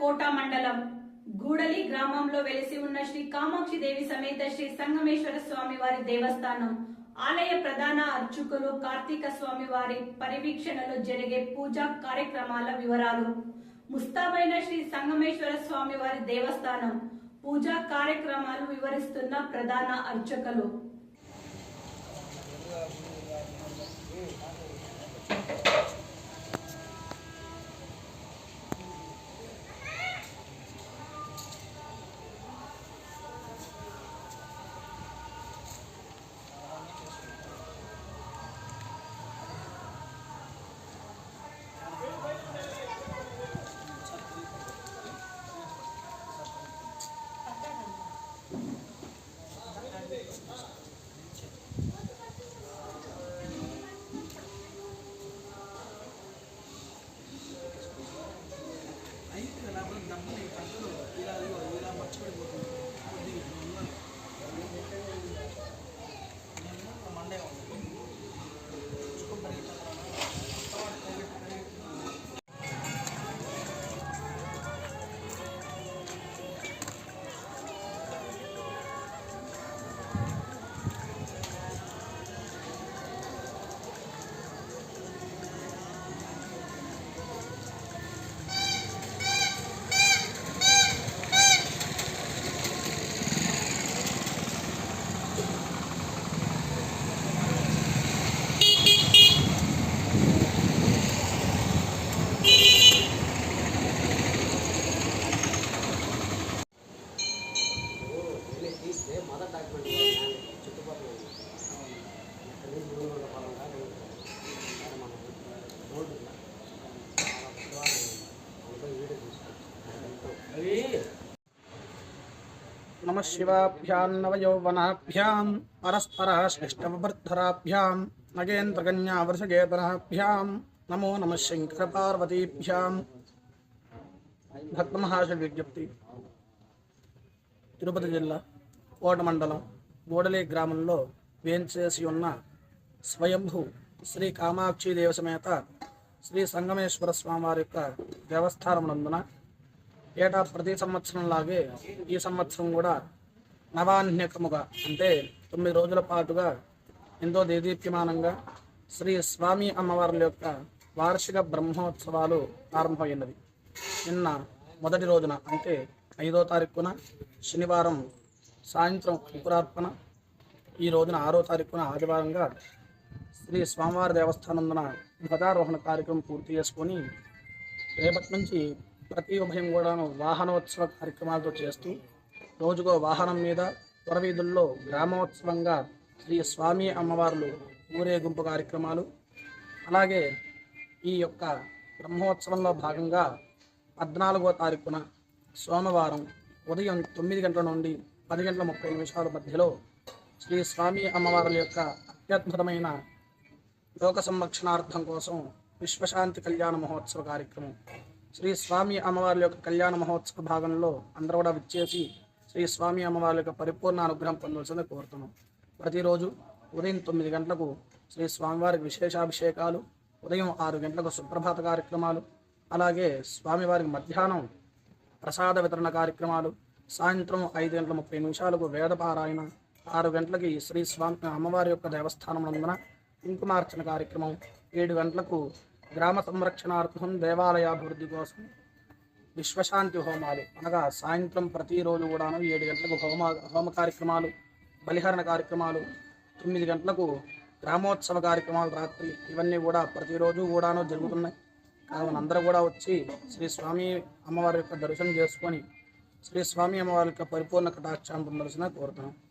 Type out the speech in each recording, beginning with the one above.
కోట మండలం గూడలి గ్రామంలో వెలిసి ఉన్న శ్రీ కామాక్షి దేవి సమేత శ్రీ సంగమేశ్వర స్వామి వారి దేవస్థానం. ఆలయ ప్రధాన అర్చకులు కార్తీక స్వామి వారి పరివీక్షణలో జరిగే పూజా కార్యక్రమాల వివరాలు. ముస్తాబైన శ్రీ సంగమేశ్వర స్వామి వారి దేవస్థానం. పూజా కార్యక్రమాలు వివరిస్తున్న ప్రధాన అర్చకులు. వెళ్ళి నమ శివాభ్యాం నవయౌవనాభ్యాం పరస్పర శ్రేష్టవృద్ధరాభ్యాం నగేంద్రకన్యా నగేంద్రకన్యావృషగేతనాభ్యాం నమో నమ శంకర పార్వతీభ్యాం భక్తమహాశ విజ్ఞప్తి తిరుపతి జిల్లా కోట మండలం గ్రామంలో వేంచేసి ఉన్న స్వయంభూ శ్రీ కామాక్షి దేవ సమేత శ్రీ సంగమేశ్వర స్వామివారి యొక్క దేవస్థానమునందున ఏటా ప్రతి సంవత్సరం లాగే ఈ సంవత్సరం కూడా నవాన్యకముగా అంటే తొమ్మిది రోజుల పాటుగా ఎంతో దేదీప్యమానంగా శ్రీ స్వామి అమ్మవార్ల యొక్క వార్షిక బ్రహ్మోత్సవాలు ప్రారంభమైనవి. నిన్న మొదటి రోజున అంటే ఐదో తారీఖున శనివారం సాయంత్రం అంకురార్పణ. ఈ రోజున ఆరో తారీఖున ఆదివారంగా శ్రీ స్వామివారి దేవస్థానందున ధ్వజారోహణ కార్యక్రమం పూర్తి చేసుకొని రేపటి నుంచి ప్రతి ఉభయం కూడాను వాహనోత్సవ కార్యక్రమాలతో చేస్తూ రోజుకో వాహనం మీద పురవీధుల్లో గ్రామోత్సవంగా శ్రీ స్వామి అమ్మవార్లు ఊరేగింపు కార్యక్రమాలు అలాగే ఈ యొక్క బ్రహ్మోత్సవంలో భాగంగా పద్నాలుగో తారీఖున సోమవారం ఉదయం తొమ్మిది గంటల నుండి పది గంటల ముప్పై నిమిషాల మధ్యలో శ్రీ స్వామి అమ్మవార్ల యొక్క అత్యద్భుతమైన లోక సంరక్షణార్థం కోసం విశ్వశాంతి కళ్యాణ మహోత్సవ కార్యక్రమం శ్రీ స్వామి అమ్మవారి యొక్క కళ్యాణ మహోత్సవ భాగంలో అందరూ కూడా విచ్చేసి శ్రీ స్వామి అమ్మవారి యొక్క పరిపూర్ణ అనుగ్రహం పొందవలసింది కోరుతున్నాం. ప్రతిరోజు ఉదయం తొమ్మిది గంటలకు శ్రీ స్వామివారికి విశేషాభిషేకాలు ఉదయం ఆరు గంటలకు సుప్రభాత కార్యక్రమాలు అలాగే స్వామివారికి మధ్యాహ్నం ప్రసాద వితరణ కార్యక్రమాలు సాయంత్రం ఐదు గంటల ముప్పై నిమిషాలకు వేదపారాయణ ఆరు గంటలకి శ్రీ స్వామి అమ్మవారి యొక్క దేవస్థానం నందున కుంకుమార్చన కార్యక్రమం ఏడు గంటలకు గ్రామ సంరక్షణార్థం దేవాలయాభివృద్ధి కోసం విశ్వశాంతి హోమాలు. అనగా సాయంత్రం ప్రతిరోజు కూడాను ఏడు గంటలకు హోమ హోమ కార్యక్రమాలు బలిహరణ కార్యక్రమాలు తొమ్మిది గంటలకు గ్రామోత్సవ కార్యక్రమాలు రాత్రి ఇవన్నీ కూడా ప్రతిరోజు కూడాను జరుగుతున్నాయి. కావున అందరూ కూడా వచ్చి శ్రీ స్వామి అమ్మవారి యొక్క దర్శనం చేసుకొని శ్రీ స్వామి అమ్మవారి యొక్క పరిపూర్ణ కటాక్షాన్ని పొందవలసిన కోరుతున్నాం.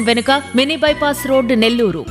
షోరూం వెనుక మినీ బైపాస్ రోడ్ నెల్లూరు.